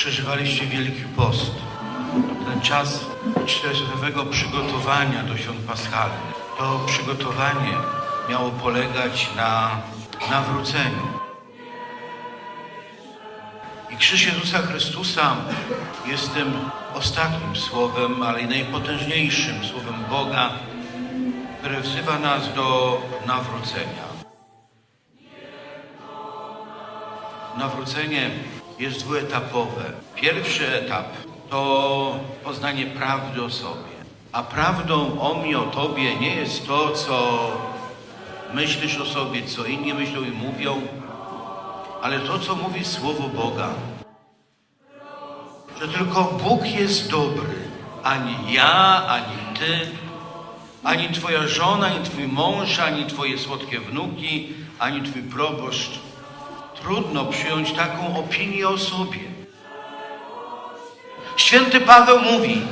przeżywaliście Wielki Post. Ten czas czterodniowego przygotowania do świąt paschalnych. To przygotowanie miało polegać na nawróceniu. I krzyż Jezusa Chrystusa jest tym ostatnim słowem, ale i najpotężniejszym słowem Boga, które wzywa nas do nawrócenia. Nawrócenie jest dwuetapowe. Pierwszy etap to poznanie prawdy o sobie. A prawdą o mnie, o tobie nie jest to, co myślisz o sobie, co inni myślą i mówią, ale to, co mówi Słowo Boga. Że tylko Bóg jest dobry. Ani ja, ani ty, ani twoja żona, ani twój mąż, ani twoje słodkie wnuki, ani twój proboszcz. Trudno przyjąć taką opinię o sobie. Święty Paweł mówi,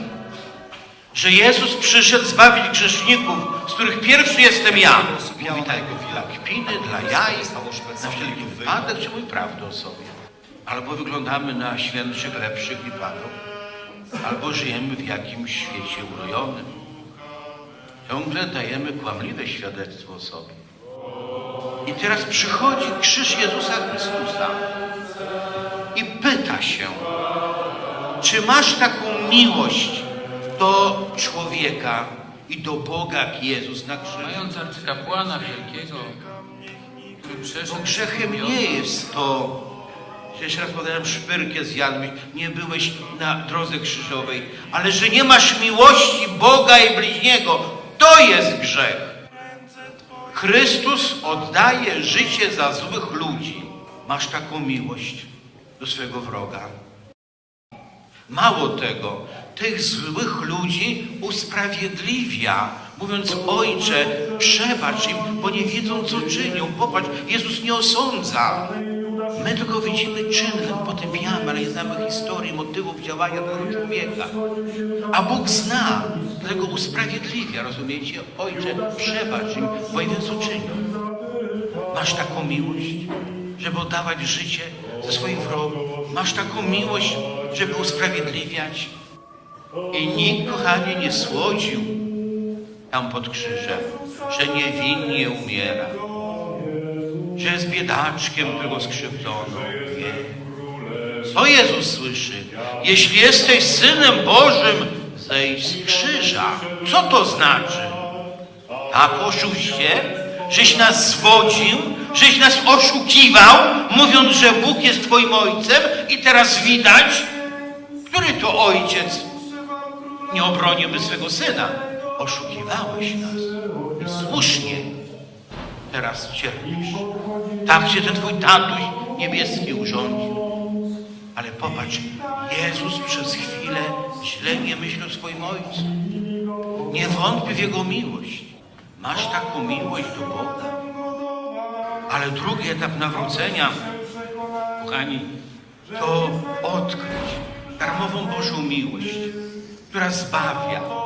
że Jezus przyszedł zbawić grzeszników, z których pierwszy jestem ja. Mówi tak, dla kpiny, dla jaj, na wszelki wypadek, czy mój prawdę o sobie. Albo wyglądamy na świętszych, lepszych i Paweł, albo żyjemy w jakimś świecie urojonym. Ciągle dajemy kłamliwe świadectwo o sobie. I teraz przychodzi krzyż Jezusa Chrystusa i pyta się, czy masz taką miłość do człowieka i do Boga jak Jezus na krzyżu? Mając arcykapłana wielkiego, który przeszedł Bo grzechem nie jest to, że jeszcze raz powtarzam, szpyrkę zjadłeś, nie byłeś na drodze krzyżowej, ale że nie masz miłości Boga i bliźniego, to jest grzech. Chrystus oddaje życie za złych ludzi. Masz taką miłość do swojego wroga. Mało tego, tych złych ludzi usprawiedliwia, mówiąc: Ojcze, przebacz im, bo nie wiedzą, co czynią. Popatrz, Jezus nie osądza. My tylko widzimy czyn, potępiamy, ale nie znamy historii, motywów działania tego człowieka. A Bóg zna, dlatego usprawiedliwia, rozumiecie? Ojcze, przebacz im, bo co czynią. Masz taką miłość, żeby oddawać życie ze swoich wrogów. Masz taką miłość, żeby usprawiedliwiać. I nikt, kochanie, nie słodził tam pod krzyżem, że niewinnie umiera, że jest biedaczkiem, którego skrzywdzono. Nie. Co Jezus słyszy? Jeśli jesteś Synem Bożym, zejdź z krzyża. Co to znaczy? Tak, oszuście? Żeś nas zwodził, żeś nas oszukiwał, mówiąc, że Bóg jest Twoim Ojcem i teraz widać, który to Ojciec nie obroniłby swego Syna. Oszukiwałeś nas. Słusznie teraz cierpisz. Tak cię ten Twój tatuś niebieski urządził. Ale popatrz, Jezus przez chwilę źle nie myśli o swoim Ojcu. Nie wątpi w Jego miłość. Masz taką miłość do Boga. Ale drugi etap nawrócenia, kochani, to odkryć darmową Bożą miłość, która zbawia.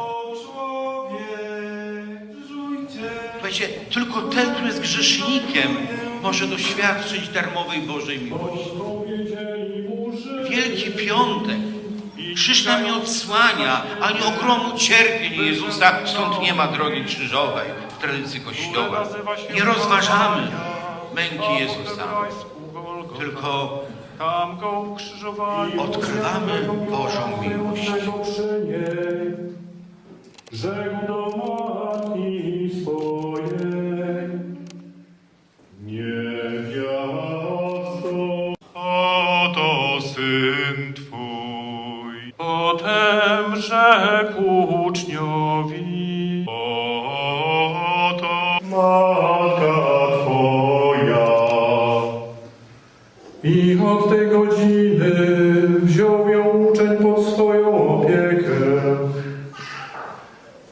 Słuchajcie, tylko ten, który jest grzesznikiem, może doświadczyć darmowej Bożej miłości. Wielki Piątek. Krzyż nam nie odsłania ani ogromu cierpień Jezusa, stąd nie ma drogi krzyżowej w tradycji Kościoła. Nie rozważamy męki Jezusa, tylko odkrywamy Bożą miłość. Matki wziął ją uczeń pod swoją opiekę.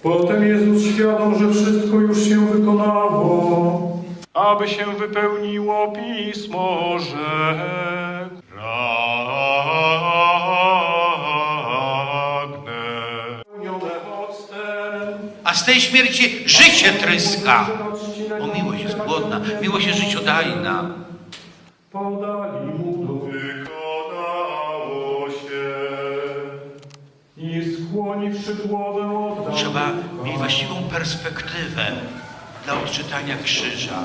Potem Jezus świadom, że wszystko już się wykonało, aby się wypełniło pismo, że A z tej śmierci życie tryska. Bo miłość jest głodna, miłość jest życiodajna. Trzeba mieć właściwą perspektywę dla odczytania krzyża.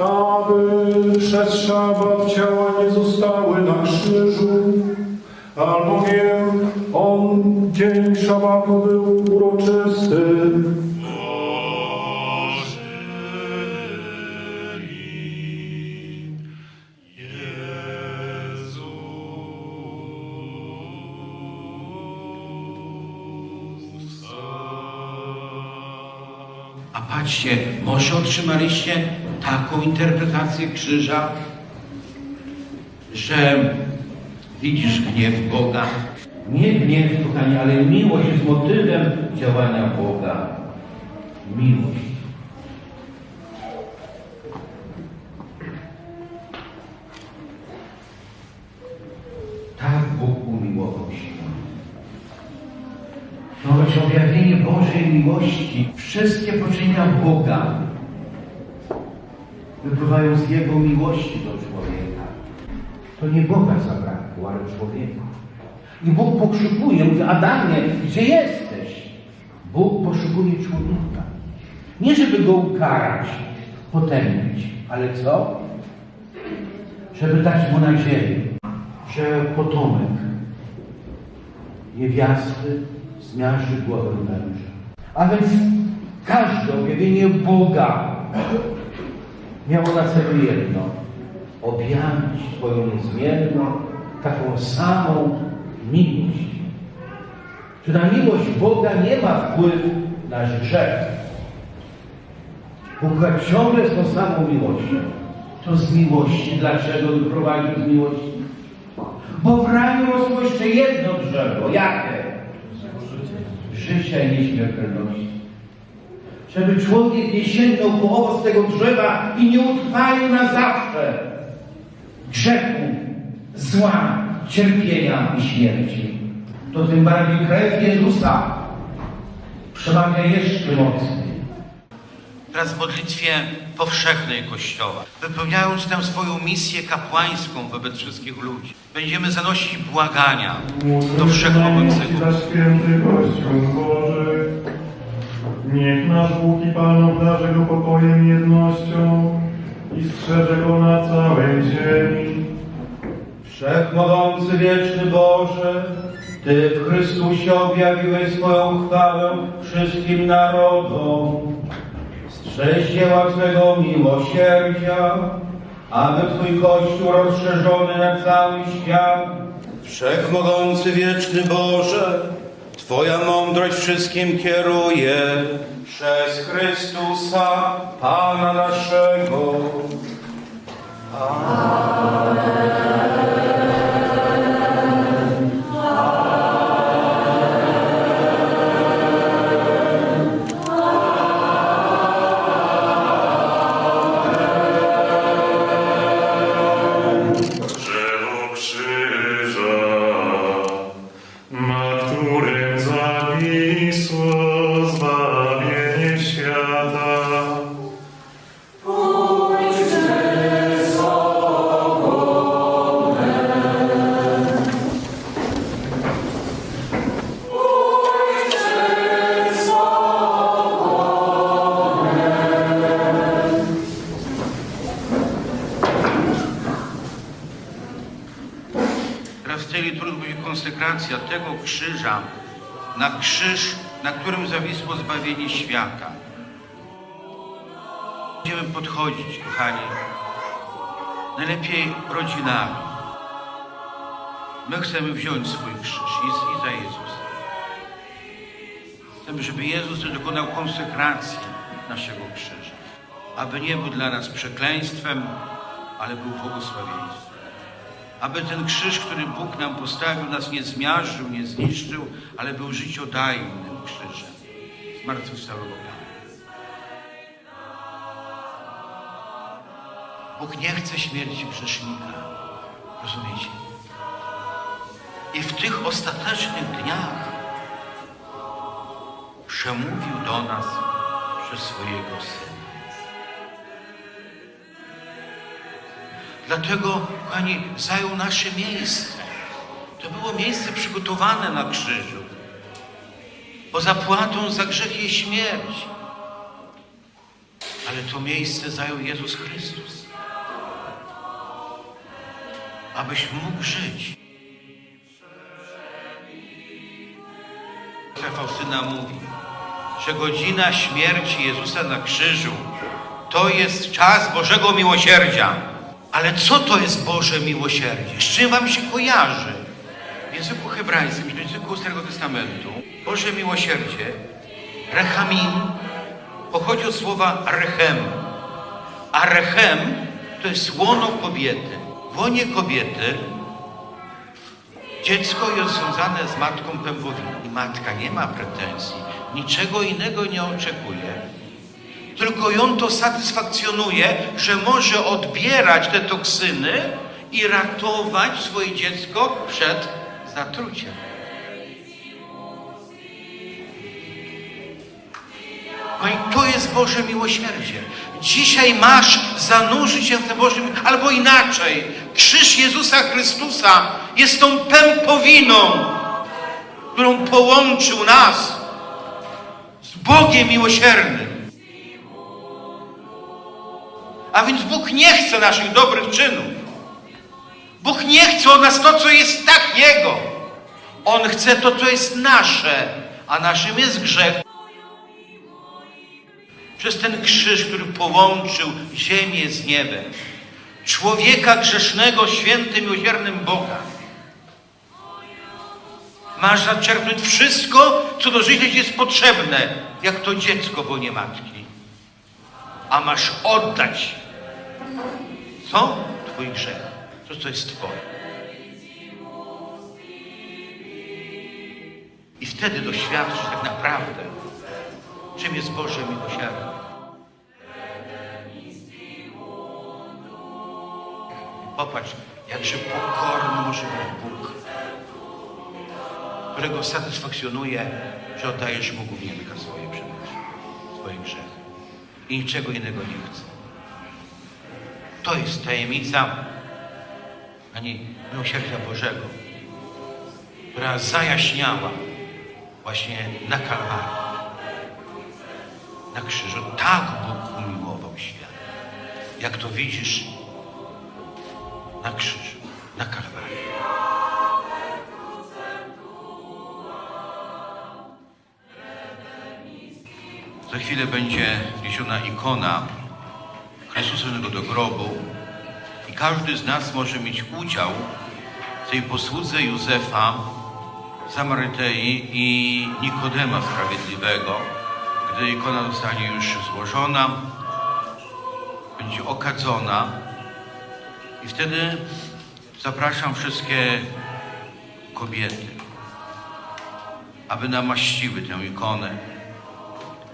Aby przez szabat ciała nie zostały na krzyżu, albowiem on dzień szabatu był uroczysty. Może otrzymaliście taką interpretację krzyża, że widzisz gniew Boga. Nie gniew, kochani, ale miłość jest motywem działania Boga. Miłość. Bożej miłości. Wszystkie poczynienia Boga wypływają z Jego miłości do człowieka. To nie Boga zabrakło, ale człowieka. I Bóg poszukuje, mówi, Adamie, gdzie jesteś? Bóg poszukuje człowieka. Nie żeby go ukarać, potępić, ale co? Żeby dać mu nadzieję, że potomek niewiasty zmiażdży głowę męża. A więc każde objawienie Boga miało na celu jedno. Objawić swoją niezmierną, taką samą miłość. Czy na miłość Boga nie ma wpływu nasz grzech? Bóg ciągle z tą samą miłością. To z miłości. Dlaczego wyprowadził z miłości? Bo w raju rosło jeszcze jedno drzewo. Jakie? Życia i nieśmiertelności. Żeby człowiek nie sięgnął po owoc tego drzewa i nie utrwalił na zawsze grzechu, zła, cierpienia i śmierci. To tym bardziej krew Jezusa przemawia jeszcze mocniej. Teraz w modlitwie powszechnej Kościoła, wypełniając tę swoją misję kapłańską wobec wszystkich ludzi, będziemy zanosić błagania do Wszechmogącego. święty Kościół Boży. Niech nasz Bóg i Pan obdarzy go pokojem i jednością i strzeże go na całej ziemi. Wszechmogący wieczny Boże, Ty w Chrystusie objawiłeś swoją chwałę wszystkim narodom. Strzeż dzieła Twego miłosierdzia, aby Twój Kościół rozszerzony na cały świat. Wszechmogący wieczny Boże, Twoja mądrość wszystkim kieruje przez Chrystusa, Pana naszego. Drzewo konsekracja tego krzyża na krzyż, na którym zawisło zbawienie świata. Będziemy podchodzić, kochani, najlepiej rodzinami. My chcemy wziąć swój krzyż i, za Jezusa. Chcemy, żeby Jezus dokonał konsekracji naszego krzyża. Aby nie był dla nas przekleństwem, ale był błogosławieństwem aby ten krzyż, który Bóg nam postawił, nas nie zmiażdżył, nie zniszczył, ale był życiodajnym krzyżem. Zmartwychwstałego Pana. Bóg nie chce śmierci grzesznika. Rozumiecie? I w tych ostatecznych dniach przemówił do nas przez swojego Syna. Dlatego, kochani, zajął nasze miejsce. To było miejsce przygotowane na krzyżu. Bo zapłatą za grzech jest śmierć. Ale to miejsce zajął Jezus Chrystus. Abyś mógł żyć. Faustyna mówi, że godzina śmierci Jezusa na krzyżu to jest czas Bożego miłosierdzia. Ale co to jest Boże miłosierdzie? Z czym wam się kojarzy? W języku hebrajskim, w języku Starego Testamentu, Boże miłosierdzie, rechamim, pochodzi od słowa rechem. A rechem to jest łono kobiety. W łonie kobiety dziecko jest związane z matką pępowiną. I matka nie ma pretensji, niczego innego nie oczekuje. Tylko ją to satysfakcjonuje, że może odbierać te toksyny i ratować swoje dziecko przed zatruciem. No i to jest Boże miłosierdzie. Dzisiaj masz zanurzyć się w tym Bożym, albo inaczej. Krzyż Jezusa Chrystusa jest tą pępowiną, którą połączył nas z Bogiem miłosiernym. A więc Bóg nie chce naszych dobrych czynów. Bóg nie chce od nas to, co jest tak Jego. On chce to, co jest nasze, a naszym jest grzech. Przez ten krzyż, który połączył ziemię z niebem. Człowieka grzesznego, świętym, miłosiernym Boga. Masz zaczerpnąć wszystko, co do życia ci jest potrzebne, jak to dziecko, bo nie matki. A masz oddać. Co? Twój grzech. To, co jest Twoje. I wtedy doświadczysz tak naprawdę, czym jest Boże miłosierdzie. Popatrz, jakże pokorny może być Bóg, którego satysfakcjonuje, że oddajesz Mu główienka swoje przymierze, swoje grzechy. I niczego innego nie chce. To jest tajemnica ani miłosierdzia Bożego, która zajaśniała właśnie na Kalwarii na krzyżu. Tak Bóg umiłował świat. Jak to widzisz na krzyżu, na Kalwarii. Za chwilę będzie wniesiona ikona Chrystusa do grobu i każdy z nas może mieć udział w tej posłudze Józefa, Samarytei i Nikodema Sprawiedliwego. Gdy ikona zostanie już złożona, będzie okadzona. I wtedy zapraszam wszystkie kobiety, aby namaściły tę ikonę.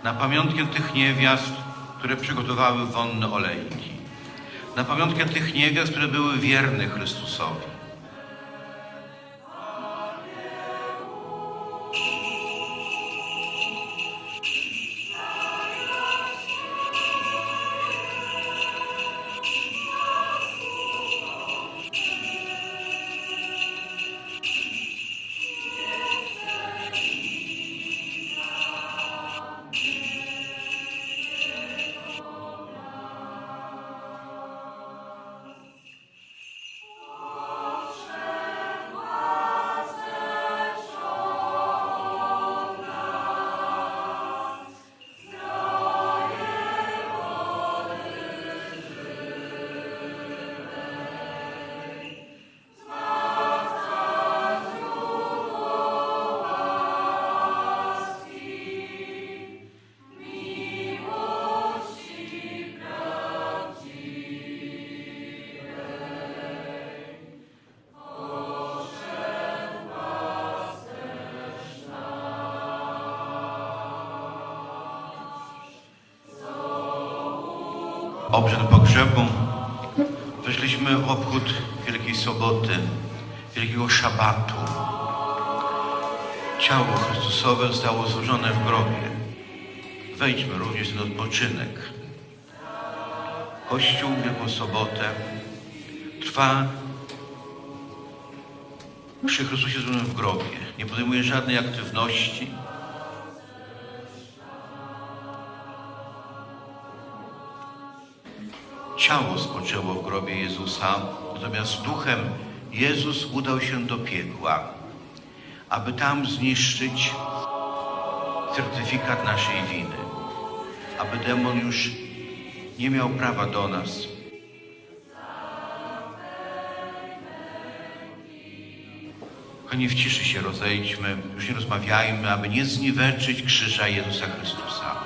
Na pamiątkę tych niewiast, które przygotowały wonne olejki, na pamiątkę tych niewiast, które były wierne Chrystusowi. Obrzęd pogrzebu, weszliśmy w obchód Wielkiej Soboty, Wielkiego Szabatu. Ciało Chrystusowe zostało złożone w grobie. wejdźmy również w ten odpoczynek. Kościół Wielką Sobotę trwa przy Chrystusie złożonym w grobie. Nie podejmuje żadnej aktywności. Ciało spoczęło w grobie Jezusa, natomiast duchem Jezus udał się do piekła, aby tam zniszczyć certyfikat naszej winy, aby demon już nie miał prawa do nas. Kochani, w ciszy się rozejdźmy, już nie rozmawiajmy, aby nie zniweczyć krzyża Jezusa Chrystusa.